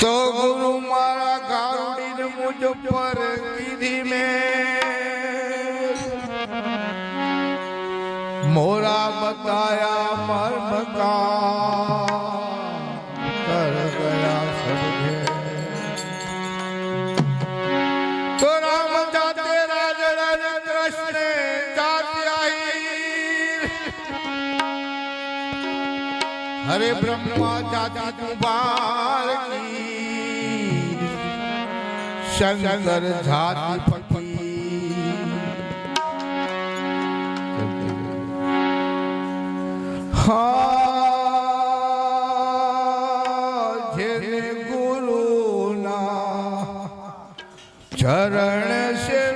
तो गुरु मारा गारुड़ी ने मुझ पर गिरी में मोरा बताया मर्म का। कर गया समझे तो राम जाते राज राज कृष्ण जाते आई हरे ब्रह्मा जाते दुबार की। શંકર જાતિ પતિ જેને ગુરુના ચરણ સેવ